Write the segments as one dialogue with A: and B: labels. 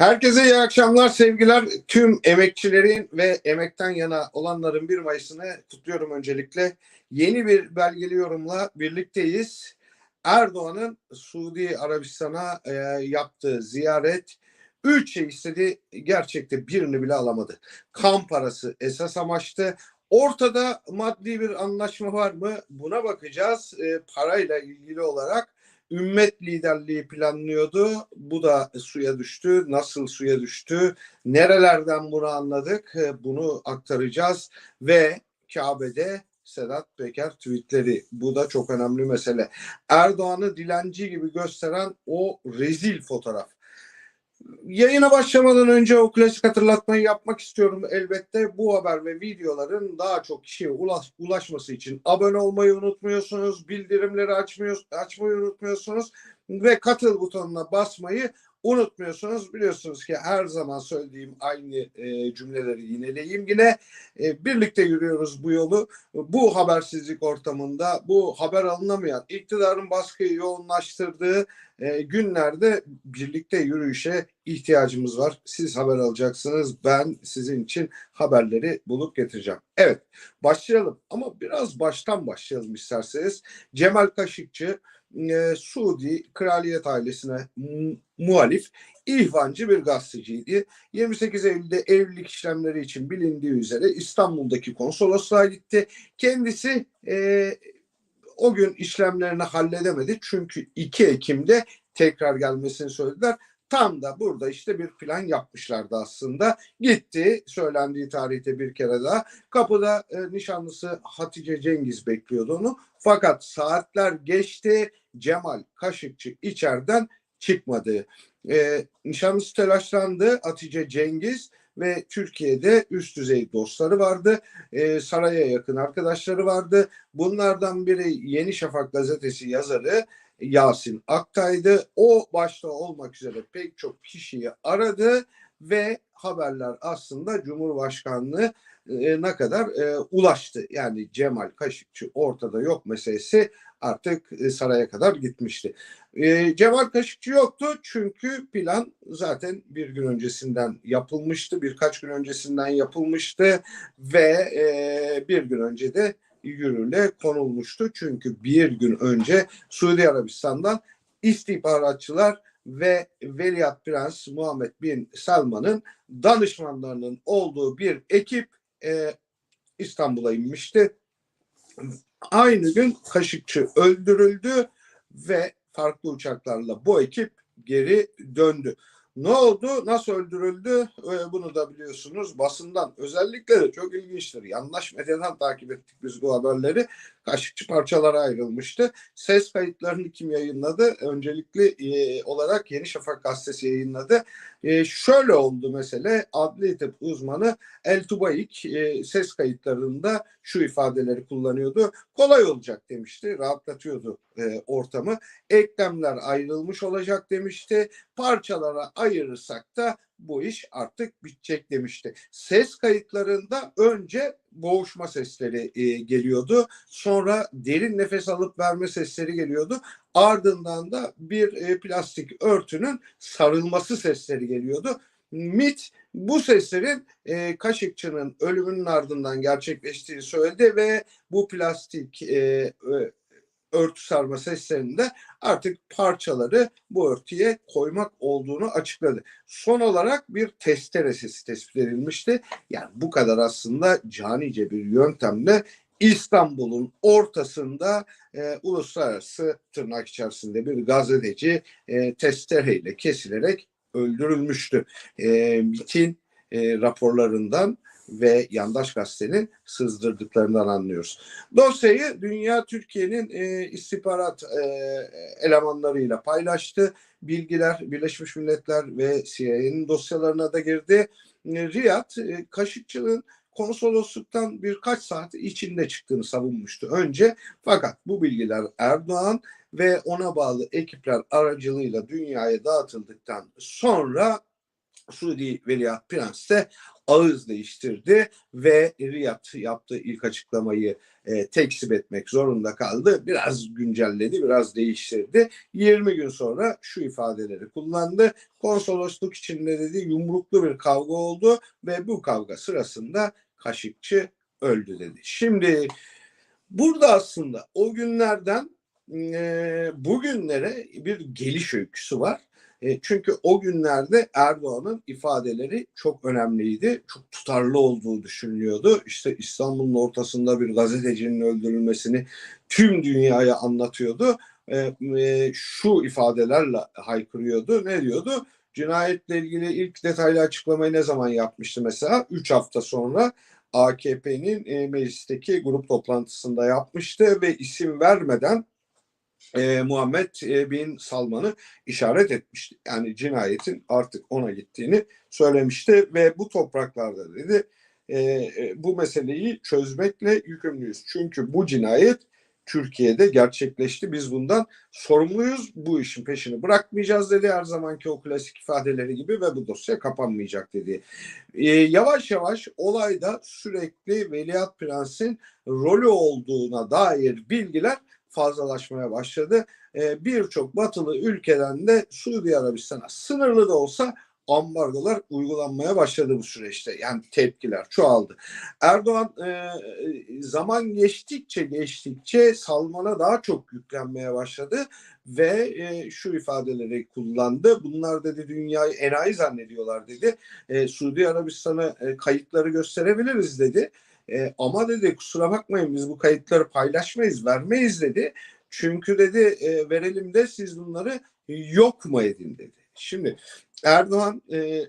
A: Herkese iyi akşamlar, sevgiler. Tüm emekçilerin ve emekten yana olanların 1 Mayıs'ını kutluyorum öncelikle. Yeni bir belgeli yorumla birlikteyiz. Erdoğan'ın Suudi Arabistan'a e, yaptığı ziyaret üç şey istedi. Gerçekte birini bile alamadı. Kan parası esas amaçtı. Ortada maddi bir anlaşma var mı? Buna bakacağız. E, parayla ilgili olarak ümmet liderliği planlıyordu. Bu da suya düştü. Nasıl suya düştü? Nerelerden bunu anladık? E, Bunu aktaracağız ve Kabe'de Sedat Peker tweetleri. Bu da çok önemli mesele. Erdoğan'ı dilenci gibi gösteren o rezil fotoğraf. Yayına başlamadan önce o klasik hatırlatmayı yapmak istiyorum. Elbette bu haber ve videoların daha çok kişiye ulaş, ulaşması için abone olmayı unutmuyorsunuz, bildirimleri açmıyor, açmayı unutmuyorsunuz ve katıl butonuna basmayı unutmuyorsunuz. Biliyorsunuz ki her zaman söylediğim aynı e, cümleleri yineleyeyim yine. E, birlikte yürüyoruz bu yolu. Bu habersizlik ortamında, bu haber alınamayan, iktidarın baskıyı yoğunlaştırdığı e, günlerde birlikte yürüyüşe ihtiyacımız var. Siz haber alacaksınız. Ben sizin için haberleri bulup getireceğim. Evet başlayalım ama biraz baştan başlayalım isterseniz. Cemal Kaşıkçı e, Suudi kraliyet ailesine mu- muhalif ihvancı bir gazeteciydi. 28 Eylül'de evlilik işlemleri için bilindiği üzere İstanbul'daki konsolosluğa gitti. Kendisi e, o gün işlemlerini halledemedi çünkü 2 Ekim'de tekrar gelmesini söylediler. Tam da burada işte bir plan yapmışlardı aslında. Gitti söylendiği tarihte bir kere daha. Kapıda e, nişanlısı Hatice Cengiz bekliyordu onu. Fakat saatler geçti. Cemal Kaşıkçı içeriden çıkmadı. E, nişanlısı telaşlandı. Hatice Cengiz ve Türkiye'de üst düzey dostları vardı. E, saraya yakın arkadaşları vardı. Bunlardan biri Yeni Şafak gazetesi yazarı Yasin Aktay'dı. O başta olmak üzere pek çok kişiyi aradı ve haberler aslında Cumhurbaşkanlığı ne kadar e, ulaştı. Yani Cemal Kaşıkçı ortada yok meselesi artık e, saraya kadar gitmişti. E, Cemal Kaşıkçı yoktu çünkü plan zaten bir gün öncesinden yapılmıştı, birkaç gün öncesinden yapılmıştı ve e, bir gün önce de yürürlüğe konulmuştu. Çünkü bir gün önce Suudi Arabistan'dan istihbaratçılar ve Veliaht Prens Muhammed Bin Salman'ın danışmanlarının olduğu bir ekip e, İstanbul'a inmişti. Aynı gün Kaşıkçı öldürüldü ve farklı uçaklarla bu ekip geri döndü. Ne oldu? Nasıl öldürüldü? Ee, bunu da biliyorsunuz basından. Özellikle de çok ilginçtir. Yanlış medyadan takip ettik biz bu haberleri. Kaşıkçı parçalara ayrılmıştı. Ses kayıtlarını kim yayınladı? Öncelikli e, olarak Yeni Şafak gazetesi yayınladı. E, şöyle oldu mesele. Adli tıp uzmanı El Tubayik e, ses kayıtlarında şu ifadeleri kullanıyordu. Kolay olacak demişti. Rahatlatıyordu e, ortamı. Eklemler ayrılmış olacak demişti. Parçalara ayırırsak da bu iş artık bitecek demişti. Ses kayıtlarında önce boğuşma sesleri e, geliyordu. Sonra derin nefes alıp verme sesleri geliyordu. Ardından da bir e, plastik örtünün sarılması sesleri geliyordu. MIT bu seslerin e, Kaşıkçı'nın ölümünün ardından gerçekleştiğini söyledi ve bu plastik e, örtü sarma seslerinde artık parçaları bu örtüye koymak olduğunu açıkladı. Son olarak bir testere sesi tespit edilmişti. Yani bu kadar aslında canice bir yöntemle İstanbul'un ortasında e, uluslararası tırnak içerisinde bir gazeteci e, testereyle kesilerek öldürülmüştü. E, MIT'in e, raporlarından ve yandaş gazetenin sızdırdıklarından anlıyoruz. Dosyayı Dünya Türkiye'nin e, istihbarat e, elemanlarıyla paylaştı. Bilgiler Birleşmiş Milletler ve CIA'nin dosyalarına da girdi. E, Riyad e, Kaşıkçı'nın konsolosluktan birkaç saat içinde çıktığını savunmuştu önce. Fakat bu bilgiler Erdoğan ve ona bağlı ekipler aracılığıyla dünyaya dağıtıldıktan sonra Suudi Veliaht Prens de ağız değiştirdi ve Riyad yaptığı ilk açıklamayı e, tekzip etmek zorunda kaldı. Biraz güncelledi, biraz değiştirdi. 20 gün sonra şu ifadeleri kullandı. Konsolosluk içinde dedi yumruklu bir kavga oldu ve bu kavga sırasında Kaşıkçı öldü dedi. Şimdi burada aslında o günlerden e, bugünlere bir geliş öyküsü var. E, çünkü o günlerde Erdoğan'ın ifadeleri çok önemliydi. Çok tutarlı olduğu düşünülüyordu. İşte İstanbul'un ortasında bir gazetecinin öldürülmesini tüm dünyaya anlatıyordu. E, e, şu ifadelerle haykırıyordu. Ne diyordu? Cinayetle ilgili ilk detaylı açıklamayı ne zaman yapmıştı mesela? Üç hafta sonra AKP'nin meclisteki grup toplantısında yapmıştı ve isim vermeden e, Muhammed bin Salman'ı işaret etmişti. Yani cinayetin artık ona gittiğini söylemişti ve bu topraklarda dedi e, bu meseleyi çözmekle yükümlüyüz. Çünkü bu cinayet Türkiye'de gerçekleşti. Biz bundan sorumluyuz. Bu işin peşini bırakmayacağız dedi her zamanki o klasik ifadeleri gibi ve bu dosya kapanmayacak dedi. Ee, yavaş yavaş olayda sürekli Veliaht Prens'in rolü olduğuna dair bilgiler fazlalaşmaya başladı. Ee, Birçok batılı ülkeden de Suudi Arabistan'a sınırlı da olsa ambargolar uygulanmaya başladı bu süreçte. Yani tepkiler çoğaldı. Erdoğan e, zaman geçtikçe geçtikçe Salman'a daha çok yüklenmeye başladı ve e, şu ifadeleri kullandı. Bunlar dedi dünyayı enayi zannediyorlar dedi. E, Suudi Arabistan'a e, kayıtları gösterebiliriz dedi. E, ama dedi kusura bakmayın biz bu kayıtları paylaşmayız, vermeyiz dedi. Çünkü dedi e, verelim de siz bunları yok mu edin dedi. Şimdi Erdoğan e,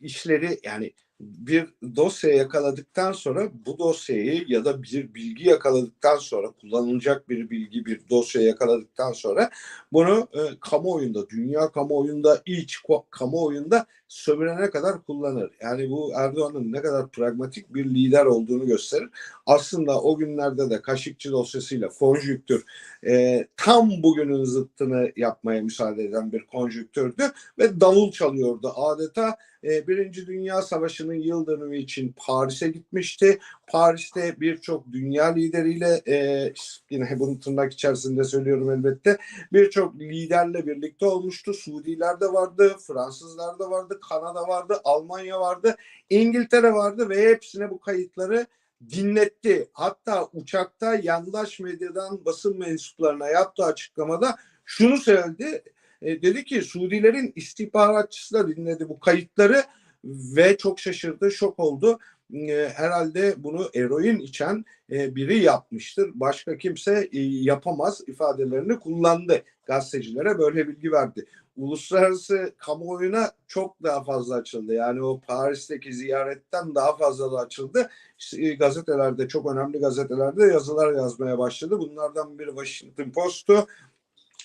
A: işleri yani bir dosya yakaladıktan sonra bu dosyayı ya da bir bilgi yakaladıktan sonra kullanılacak bir bilgi bir dosya yakaladıktan sonra bunu e, kamuoyunda dünya kamuoyunda iç kamuoyunda sömürene kadar kullanır. Yani bu Erdoğan'ın ne kadar pragmatik bir lider olduğunu gösterir. Aslında o günlerde de Kaşıkçı dosyasıyla konjüktür e, tam bugünün zıttını yapmaya müsaade eden bir konjüktürdü ve davul çalıyordu adeta. E, Birinci Dünya Savaşı'nın yıl dönümü için Paris'e gitmişti. Paris'te birçok dünya lideriyle e, yine bunu tırnak içerisinde söylüyorum elbette birçok liderle birlikte olmuştu. Suudiler de vardı, Fransızlar da vardı, Kanada vardı, Almanya vardı, İngiltere vardı ve hepsine bu kayıtları dinletti. Hatta uçakta yandaş medyadan basın mensuplarına yaptığı açıklamada şunu söyledi. E, dedi ki Suudilerin istihbaratçısı da dinledi bu kayıtları ve çok şaşırdı, şok oldu. E, herhalde bunu eroin içen e, biri yapmıştır. Başka kimse e, yapamaz ifadelerini kullandı. Gazetecilere böyle bilgi verdi uluslararası kamuoyuna çok daha fazla açıldı. Yani o Paris'teki ziyaretten daha fazla da açıldı. İşte gazetelerde çok önemli gazetelerde yazılar yazmaya başladı. Bunlardan biri Washington Post'u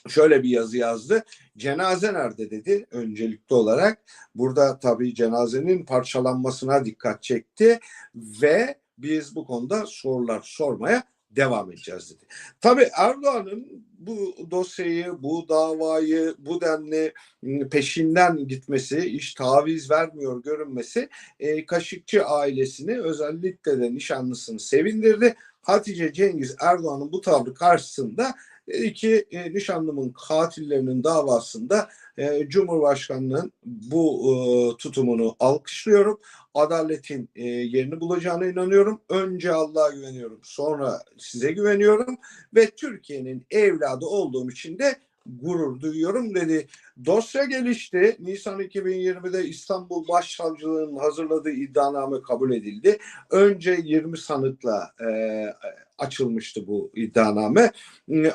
A: şöyle bir yazı yazdı. Cenaze nerede dedi öncelikli olarak. Burada tabii cenazenin parçalanmasına dikkat çekti ve biz bu konuda sorular sormaya devam edeceğiz dedi. Tabii Erdoğan'ın bu dosyayı, bu davayı, bu denli ıı, peşinden gitmesi, iş taviz vermiyor görünmesi e, Kaşıkçı ailesini özellikle de nişanlısını sevindirdi. Hatice Cengiz Erdoğan'ın bu tavrı karşısında dedi ki e, nişanlımın katillerinin davasında e, Cumhurbaşkanı'nın bu e, tutumunu alkışlıyorum. Adaletin e, yerini bulacağına inanıyorum. Önce Allah'a güveniyorum. Sonra size güveniyorum. Ve Türkiye'nin evladı olduğum için de gurur duyuyorum dedi. Dosya gelişti. Nisan 2020'de İstanbul Başsavcılığı'nın hazırladığı iddianame kabul edildi. Önce 20 sanıkla e, açılmıştı bu iddianame.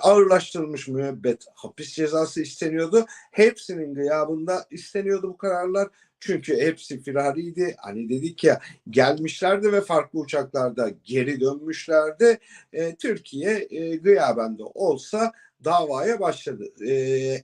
A: Ağırlaştırılmış müebbet hapis cezası isteniyordu. Hepsinin gıyabında isteniyordu bu kararlar. Çünkü hepsi firariydi. Hani dedik ya gelmişlerdi ve farklı uçaklarda geri dönmüşlerdi. E, Türkiye e, gıyabında olsa davaya başladı. E,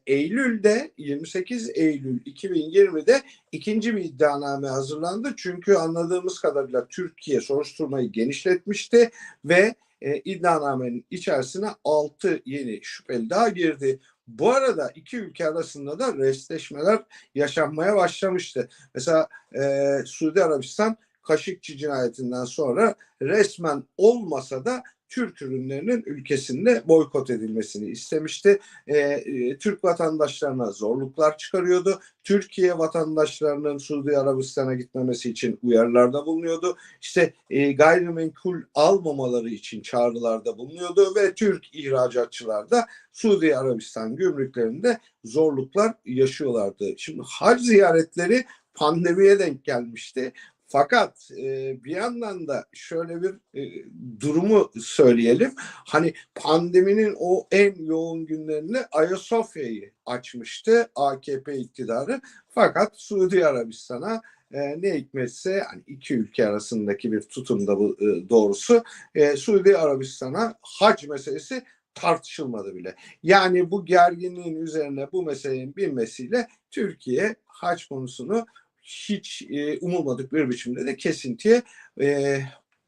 A: Eylül'de 28 Eylül 2020'de ikinci bir iddianame hazırlandı. Çünkü anladığımız kadarıyla Türkiye soruşturmayı genişletmişti ve e, iddianamenin içerisine 6 yeni şüpheli daha girdi. Bu arada iki ülke arasında da restleşmeler yaşanmaya başlamıştı. Mesela e, Suudi Arabistan Kaşıkçı cinayetinden sonra resmen olmasa da Türk ürünlerinin ülkesinde boykot edilmesini istemişti. E, e, Türk vatandaşlarına zorluklar çıkarıyordu. Türkiye vatandaşlarının Suudi Arabistan'a gitmemesi için uyarılarda bulunuyordu. İşte e, gayrimenkul almamaları için çağrılarda bulunuyordu ve Türk ihracatçılar da Suudi Arabistan gümrüklerinde zorluklar yaşıyorlardı. Şimdi hac ziyaretleri pandemiye denk gelmişti. Fakat e, bir yandan da şöyle bir e, durumu söyleyelim. Hani pandeminin o en yoğun günlerinde Ayasofya'yı açmıştı AKP iktidarı. Fakat Suudi Arabistan'a e, ne hikmetse hani iki ülke arasındaki bir tutumda bu e, doğrusu e, Suudi Arabistan'a hac meselesi tartışılmadı bile. Yani bu gerginliğin üzerine bu meselenin binmesiyle Türkiye hac konusunu hiç e, umulmadık bir biçimde de kesintiye e,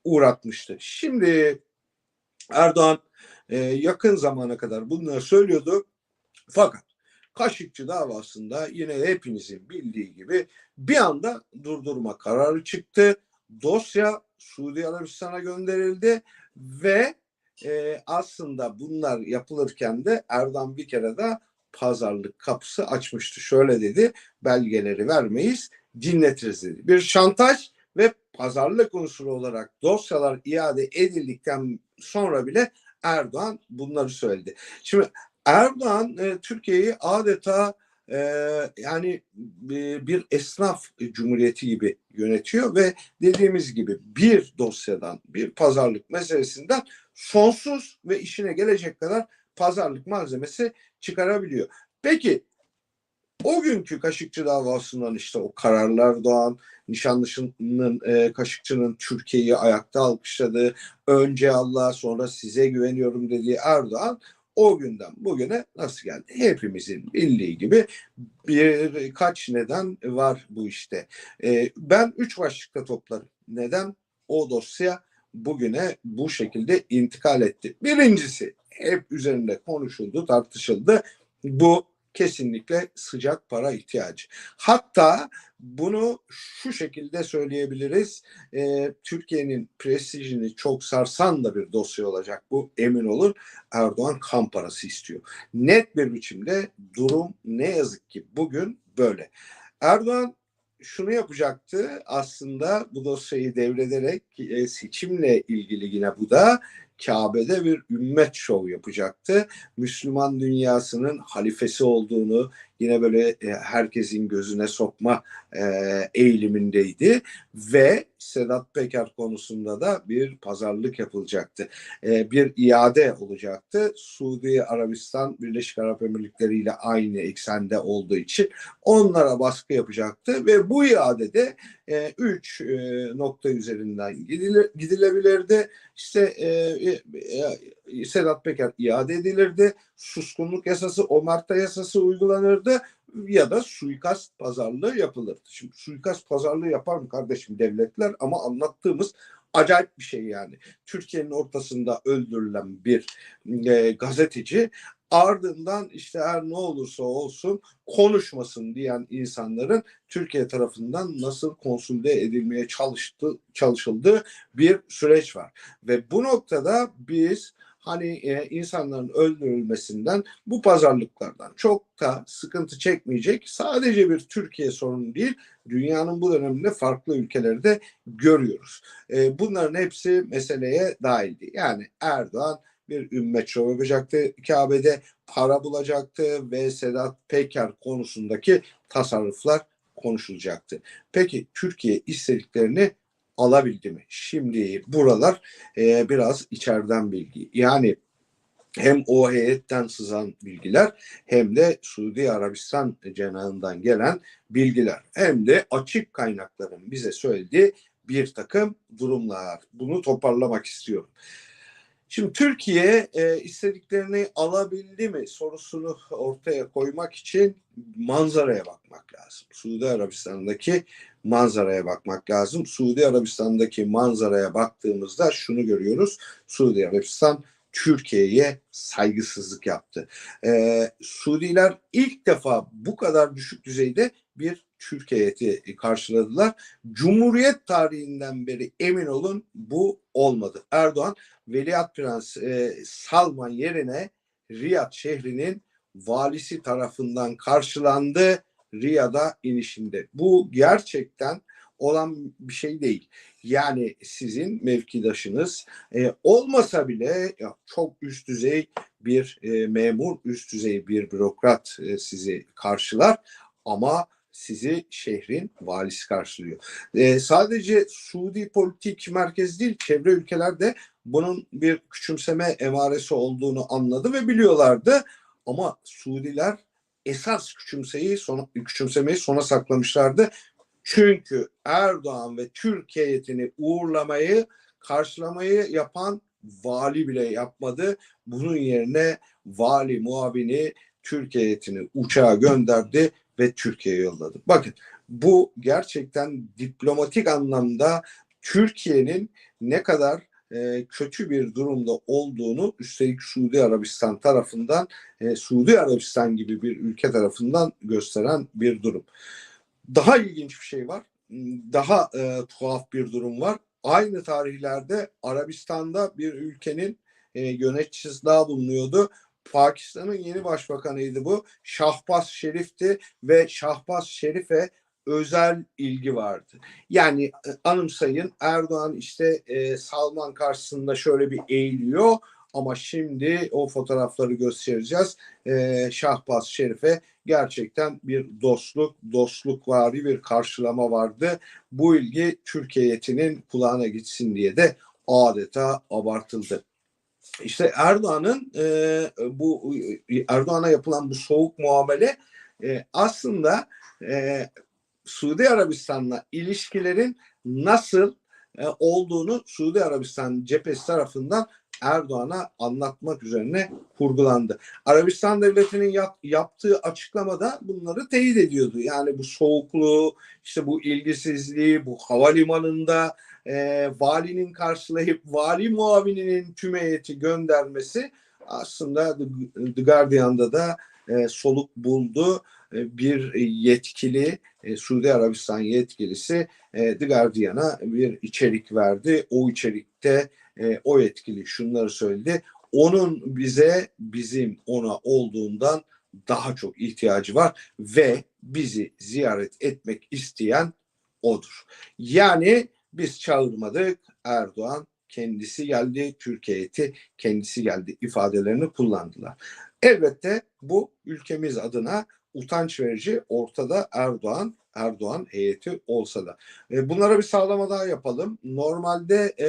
A: uğratmıştı. Şimdi Erdoğan e, yakın zamana kadar bunları söylüyordu. Fakat Kaşıkçı davasında yine hepinizin bildiği gibi bir anda durdurma kararı çıktı. Dosya Suudi Arabistan'a gönderildi ve e, aslında bunlar yapılırken de Erdoğan bir kere de pazarlık kapısı açmıştı. Şöyle dedi belgeleri vermeyiz dinletiriz dedi. Bir şantaj ve pazarlık unsuru olarak dosyalar iade edildikten sonra bile Erdoğan bunları söyledi. Şimdi Erdoğan e, Türkiye'yi adeta e, yani e, bir esnaf cumhuriyeti gibi yönetiyor ve dediğimiz gibi bir dosyadan bir pazarlık meselesinden sonsuz ve işine gelecek kadar pazarlık malzemesi çıkarabiliyor. Peki o günkü Kaşıkçı davasından işte o kararlar doğan, nişanlısının e, Kaşıkçı'nın Türkiye'yi ayakta alkışladığı, önce Allah'a sonra size güveniyorum dediği Erdoğan o günden bugüne nasıl geldi? Hepimizin bildiği gibi birkaç neden var bu işte. E, ben üç başlıkta toplarım. Neden? O dosya bugüne bu şekilde intikal etti. Birincisi hep üzerinde konuşuldu, tartışıldı. Bu kesinlikle sıcak para ihtiyacı. Hatta bunu şu şekilde söyleyebiliriz. E, Türkiye'nin prestijini çok sarsan da bir dosya olacak bu emin olun. Erdoğan kan parası istiyor. Net bir biçimde durum ne yazık ki bugün böyle. Erdoğan şunu yapacaktı aslında bu dosyayı devrederek e, seçimle ilgili yine bu da Kabe'de bir ümmet şov yapacaktı. Müslüman dünyasının halifesi olduğunu yine böyle e, herkesin gözüne sokma e, eğilimindeydi ve Sedat Peker konusunda da bir pazarlık yapılacaktı. E, bir iade olacaktı. Suudi Arabistan Birleşik Arap Emirlikleri ile aynı eksende olduğu için onlara baskı yapacaktı ve bu iadede e, üç e, nokta üzerinden gidile, gidilebilirdi. İşte e, e, e, Sedat Peker iade edilirdi. Suskunluk yasası, omerta yasası uygulanırdı ya da suikast pazarlığı yapılırdı. Şimdi suikast pazarlığı yapar mı kardeşim devletler ama anlattığımız acayip bir şey yani. Türkiye'nin ortasında öldürülen bir e, gazeteci ardından işte her ne olursa olsun konuşmasın diyen insanların Türkiye tarafından nasıl konsulde edilmeye çalıştı, çalışıldığı bir süreç var. Ve bu noktada biz hani e, insanların öldürülmesinden bu pazarlıklardan çok da sıkıntı çekmeyecek sadece bir Türkiye sorunu değil dünyanın bu döneminde farklı ülkelerde görüyoruz. E, bunların hepsi meseleye dahildi. Yani Erdoğan bir ümmet şov yapacaktı. Kabe'de para bulacaktı ve Sedat Peker konusundaki tasarruflar konuşulacaktı. Peki Türkiye istediklerini alabildi mi? Şimdi buralar e, biraz içeriden bilgi. Yani hem o heyetten sızan bilgiler hem de Suudi Arabistan cenahından gelen bilgiler hem de açık kaynakların bize söylediği bir takım durumlar. Bunu toparlamak istiyorum. Şimdi Türkiye e, istediklerini alabildi mi sorusunu ortaya koymak için manzaraya bakmak lazım. Suudi Arabistan'daki manzaraya bakmak lazım. Suudi Arabistan'daki manzaraya baktığımızda şunu görüyoruz. Suudi Arabistan Türkiye'ye saygısızlık yaptı. Ee, Suudiler ilk defa bu kadar düşük düzeyde bir Türk heyeti karşıladılar. Cumhuriyet tarihinden beri emin olun bu olmadı. Erdoğan Veliaht Prens e, Salman yerine Riyad şehrinin valisi tarafından karşılandı Riyad'a inişinde. Bu gerçekten olan bir şey değil. Yani sizin mevkidaşınız e, olmasa bile ya, çok üst düzey bir e, memur, üst düzey bir bürokrat e, sizi karşılar ama sizi şehrin valisi karşılıyor. E, sadece Suudi politik merkez değil, çevre ülkelerde bunun bir küçümseme emaresi olduğunu anladı ve biliyorlardı. Ama Suudiler esas küçümseyi sona, küçümsemeyi sona saklamışlardı. Çünkü Erdoğan ve Türk heyetini uğurlamayı, karşılamayı yapan vali bile yapmadı. Bunun yerine vali muavini Türk heyetini uçağa gönderdi ve Türkiye'ye yolladı. Bakın bu gerçekten diplomatik anlamda Türkiye'nin ne kadar e, kötü bir durumda olduğunu üstelik Suudi Arabistan tarafından e, Suudi Arabistan gibi bir ülke tarafından gösteren bir durum. Daha ilginç bir şey var. Daha e, tuhaf bir durum var. Aynı tarihlerde Arabistan'da bir ülkenin e, yöneticisi daha bulunuyordu. Pakistan'ın yeni başbakanıydı bu. Şahbaz Şerif'ti ve Şahbaz Şerif'e özel ilgi vardı. Yani e, anımsayın Erdoğan işte e, Salman karşısında şöyle bir eğiliyor ama şimdi o fotoğrafları göstereceğiz. E, Şahbaz Şerif'e gerçekten bir dostluk, dostluk vari bir karşılama vardı. Bu ilgi Türkiye heyetinin kulağına gitsin diye de adeta abartıldı. İşte Erdoğan'ın e, bu Erdoğan'a yapılan bu soğuk muamele e, aslında e, Suudi Arabistan'la ilişkilerin nasıl e, olduğunu Suudi Arabistan cephesi tarafından Erdoğan'a anlatmak üzerine kurgulandı. Arabistan devletinin yap, yaptığı açıklamada bunları teyit ediyordu. Yani bu soğukluğu, işte bu ilgisizliği, bu havalimanında e, valinin karşılayıp vali muavininin tüm heyeti göndermesi aslında The Guardian'da da e, soluk buldu. E, bir yetkili, e, Suudi Arabistan yetkilisi e, The Guardian'a bir içerik verdi. O içerikte e, o yetkili şunları söyledi. Onun bize, bizim ona olduğundan daha çok ihtiyacı var ve bizi ziyaret etmek isteyen odur. Yani biz çağırmadık Erdoğan kendisi geldi, Türkiye kendisi geldi ifadelerini kullandılar. Elbette bu ülkemiz adına utanç verici ortada Erdoğan Erdoğan heyeti olsa da. E, bunlara bir sağlama daha yapalım. Normalde e,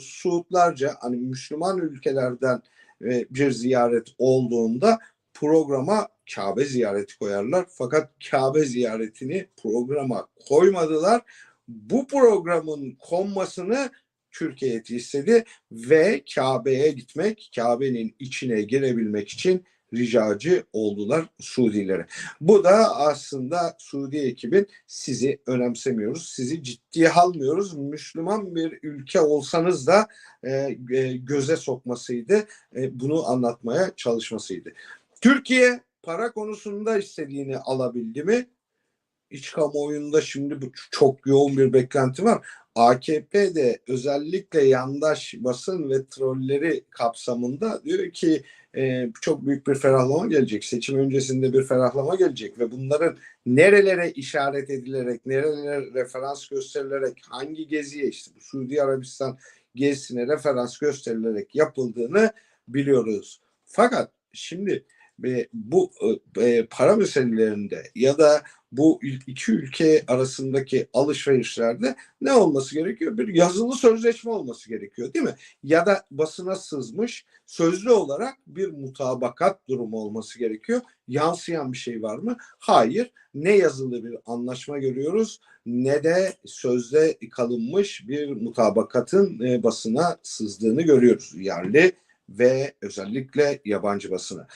A: Suudlarca hani Müslüman ülkelerden e, bir ziyaret olduğunda programa Kabe ziyareti koyarlar. Fakat Kabe ziyaretini programa koymadılar. Bu programın konmasını Türkiye istedi ve Kabe'ye gitmek, Kabe'nin içine girebilmek için ricacı oldular Suudilere. Bu da aslında Suudi ekibin sizi önemsemiyoruz, sizi ciddiye almıyoruz. Müslüman bir ülke olsanız da e, e, göze sokmasıydı. E, bunu anlatmaya çalışmasıydı. Türkiye para konusunda istediğini alabildi mi? İç kamuoyunda şimdi bu çok yoğun bir beklenti var. AKP de özellikle yandaş basın ve trolleri kapsamında diyor ki e, çok büyük bir ferahlama gelecek. Seçim öncesinde bir ferahlama gelecek ve bunların nerelere işaret edilerek, nerelere referans gösterilerek, hangi geziye işte bu Suudi Arabistan gezisine referans gösterilerek yapıldığını biliyoruz. Fakat şimdi e, bu e, para meselelerinde ya da bu iki ülke arasındaki alışverişlerde ne olması gerekiyor? Bir yazılı sözleşme olması gerekiyor değil mi? Ya da basına sızmış sözlü olarak bir mutabakat durumu olması gerekiyor. Yansıyan bir şey var mı? Hayır. Ne yazılı bir anlaşma görüyoruz ne de sözde kalınmış bir mutabakatın e, basına sızdığını görüyoruz. Yerli ve özellikle yabancı basına.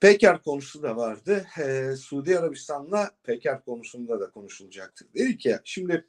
A: Peker konusu da vardı. Ee, Suudi Arabistan'la Peker konusunda da konuşulacaktır. Dedi ki şimdi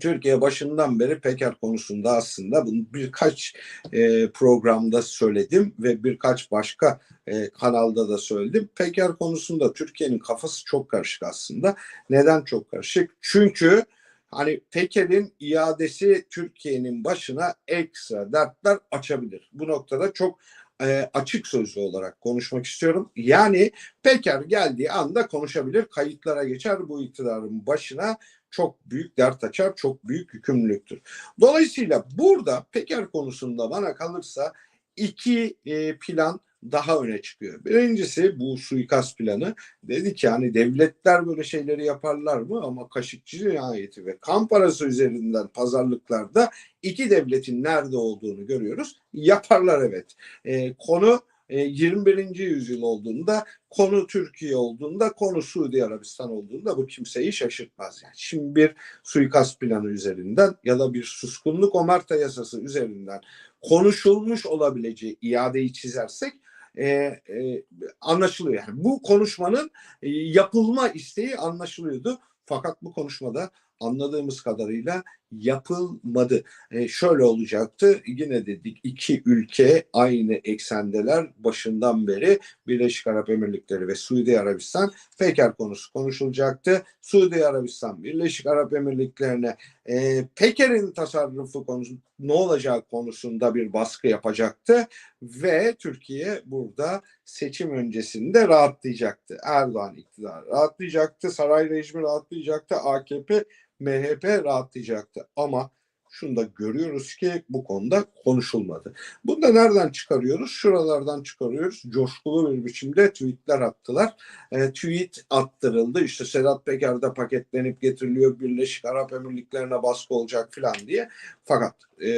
A: Türkiye başından beri Peker konusunda aslında bunu birkaç e, programda söyledim ve birkaç başka e, kanalda da söyledim. Peker konusunda Türkiye'nin kafası çok karışık aslında. Neden çok karışık? Çünkü hani Peker'in iadesi Türkiye'nin başına ekstra dertler açabilir. Bu noktada çok e, açık sözlü olarak konuşmak istiyorum. Yani Peker geldiği anda konuşabilir, kayıtlara geçer bu iktidarın başına çok büyük dert açar, çok büyük yükümlülüktür. Dolayısıyla burada Peker konusunda bana kalırsa iki e, plan daha öne çıkıyor. Birincisi bu suikast planı. Dedi ki hani devletler böyle şeyleri yaparlar mı? Ama Kaşıkçı cinayeti ve kan parası üzerinden pazarlıklarda iki devletin nerede olduğunu görüyoruz. Yaparlar evet. E, konu 21. yüzyıl olduğunda, konu Türkiye olduğunda, konu Suudi Arabistan olduğunda bu kimseyi şaşırtmaz. Yani şimdi bir suikast planı üzerinden ya da bir suskunluk omerta yasası üzerinden konuşulmuş olabileceği iadeyi çizersek e, e, anlaşılıyor. Yani bu konuşmanın e, yapılma isteği anlaşılıyordu. Fakat bu konuşmada anladığımız kadarıyla yapılmadı. E, şöyle olacaktı yine dedik iki ülke aynı eksendeler başından beri Birleşik Arap Emirlikleri ve Suudi Arabistan Peker konusu konuşulacaktı. Suudi Arabistan Birleşik Arap Emirlikleri'ne e, Peker'in tasarrufu konusu ne olacağı konusunda bir baskı yapacaktı ve Türkiye burada seçim öncesinde rahatlayacaktı. Erdoğan iktidarı rahatlayacaktı, saray rejimi rahatlayacaktı, AKP MHP rahatlayacaktı ama şunu da görüyoruz ki bu konuda konuşulmadı. Bunu da nereden çıkarıyoruz? Şuralardan çıkarıyoruz. Coşkulu bir biçimde tweetler attılar. E, tweet attırıldı. İşte Sedat Peker'de paketlenip getiriliyor. Birleşik Arap Emirlikleri'ne baskı olacak falan diye. Fakat e,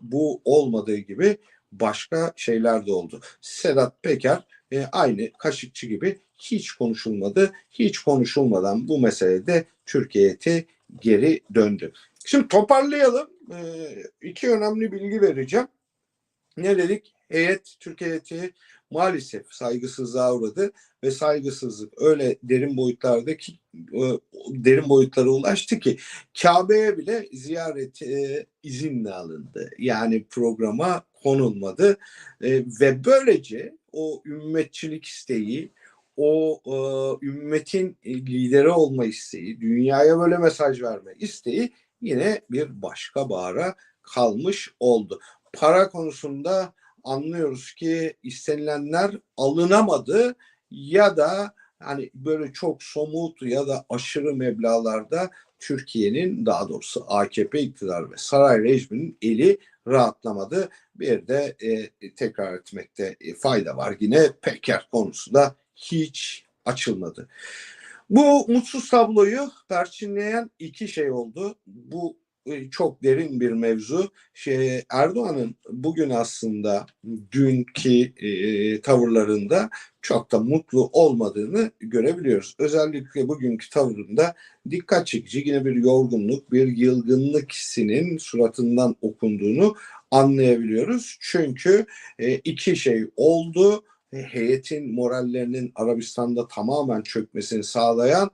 A: bu olmadığı gibi başka şeyler de oldu. Sedat Peker e, aynı Kaşıkçı gibi hiç konuşulmadı. Hiç konuşulmadan bu meselede Türkiye'ye geri döndü. Şimdi toparlayalım. Ee, iki önemli bilgi vereceğim. Ne dedik? Heyet, Türkiye heyeti maalesef saygısızlığa uğradı ve saygısızlık öyle derin boyutlarda ki e, derin boyutlara ulaştı ki Kabe'ye bile ziyaret e, izinle alındı. Yani programa konulmadı e, ve böylece o ümmetçilik isteği, o e, ümmetin lideri olma isteği, dünyaya böyle mesaj verme isteği yine bir başka bağra kalmış oldu. Para konusunda anlıyoruz ki istenilenler alınamadı ya da hani böyle çok somut ya da aşırı meblalarda Türkiye'nin daha doğrusu AKP iktidar ve saray rejiminin eli rahatlamadı. Bir de e, tekrar etmekte fayda var. Yine Peker konusu da hiç açılmadı. Bu mutsuz tabloyu perçinleyen iki şey oldu. Bu e, çok derin bir mevzu. Şey, Erdoğan'ın bugün aslında dünkü e, tavırlarında çok da mutlu olmadığını görebiliyoruz. Özellikle bugünkü tavırında dikkat çekici yine bir yorgunluk, bir yılgınlık hissinin suratından okunduğunu anlayabiliyoruz. Çünkü e, iki şey oldu heyetin morallerinin Arabistan'da tamamen çökmesini sağlayan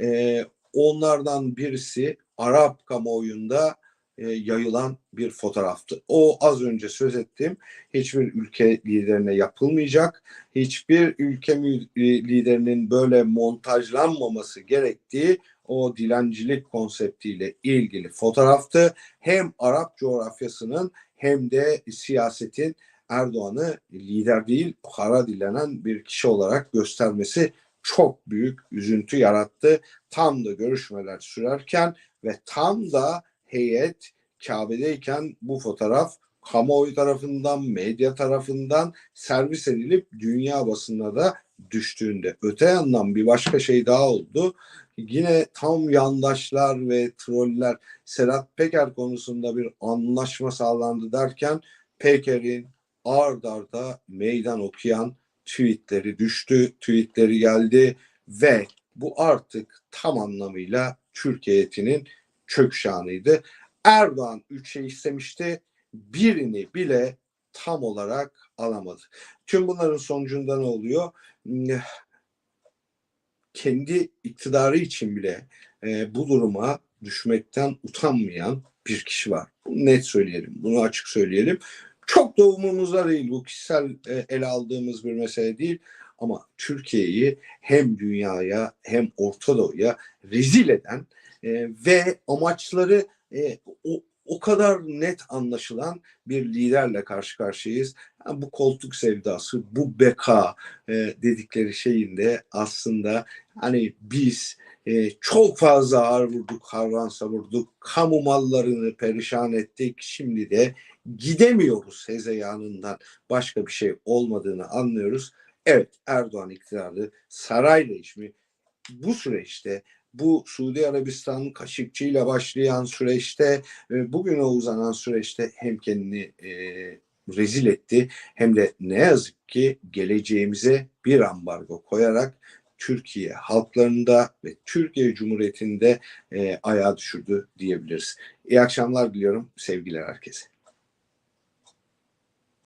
A: e, onlardan birisi Arap kamuoyunda e, yayılan bir fotoğraftı. O az önce söz ettiğim hiçbir ülke liderine yapılmayacak, hiçbir ülke e, liderinin böyle montajlanmaması gerektiği o dilencilik konseptiyle ilgili fotoğraftı. Hem Arap coğrafyasının hem de siyasetin Erdoğan'ı lider değil para dilenen bir kişi olarak göstermesi çok büyük üzüntü yarattı. Tam da görüşmeler sürerken ve tam da heyet Kabe'deyken bu fotoğraf kamuoyu tarafından, medya tarafından servis edilip dünya basınına da düştüğünde. Öte yandan bir başka şey daha oldu. Yine tam yandaşlar ve troller Sedat Peker konusunda bir anlaşma sağlandı derken Peker'in ard arda meydan okuyan tweetleri düştü, tweetleri geldi ve bu artık tam anlamıyla Türkiye'nin çökşanıydı. Erdoğan üç şey istemişti. Birini bile tam olarak alamadı. Tüm bunların sonucunda ne oluyor? Kendi iktidarı için bile e, bu duruma düşmekten utanmayan bir kişi var. Bunu net söyleyelim. Bunu açık söyleyelim. Çok da umurumuzda değil. Bu kişisel e, ele aldığımız bir mesele değil. Ama Türkiye'yi hem dünyaya hem Orta Doğu'ya rezil eden e, ve amaçları e, o, o kadar net anlaşılan bir liderle karşı karşıyayız. Yani bu koltuk sevdası, bu beka e, dedikleri şeyin de aslında hani biz e, çok fazla ağır vurduk, harran savurduk, kamu mallarını perişan ettik. Şimdi de gidemiyoruz hezeyanından başka bir şey olmadığını anlıyoruz. Evet Erdoğan iktidarı saray rejimi bu süreçte bu Suudi Arabistan Kaşıkçı başlayan süreçte e, bugüne uzanan süreçte hem kendini e, rezil etti hem de ne yazık ki geleceğimize bir ambargo koyarak Türkiye halklarında ve Türkiye Cumhuriyeti'nde e, ayağa düşürdü diyebiliriz. İyi akşamlar diliyorum. Sevgiler herkese.